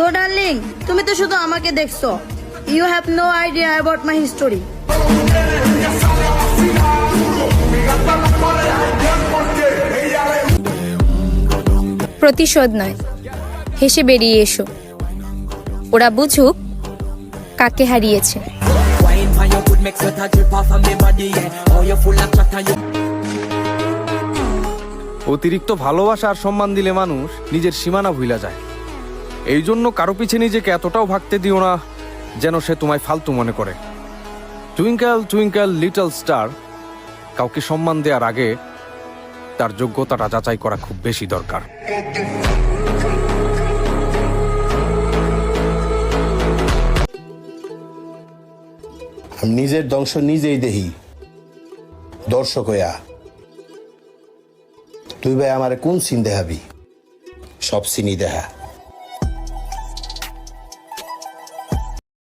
তো ডার্লিং তুমি তো শুধু আমাকে দেখছ। You have no idea about my history প্রতিশোধ নয়। হেসে বেরিয়ে এসো। ওরা বুঝুক কাকে হারিয়েছে। অতিরিক্ত ভালোবাসা আর সম্মান দিলে মানুষ নিজের সীমানা ভুলা যায়। এই জন্য কারও পিছে নিজেকে এতটাও ভাগতে দিও না যেন সে তোমায় ফালতু মনে করে। টুইঙ্কেল টুইঙ্কেল লিটল স্টার কাউকে সম্মান দেওয়ার আগে তার যোগ্যতাটা যাচাই করা খুব বেশি দরকার। নিজের ধ্বংস নিজেই দেহি, দর্শক হইয়া। তুই ভাই আমারে কোন সিন দেখাবি? সব সিনই দেখা।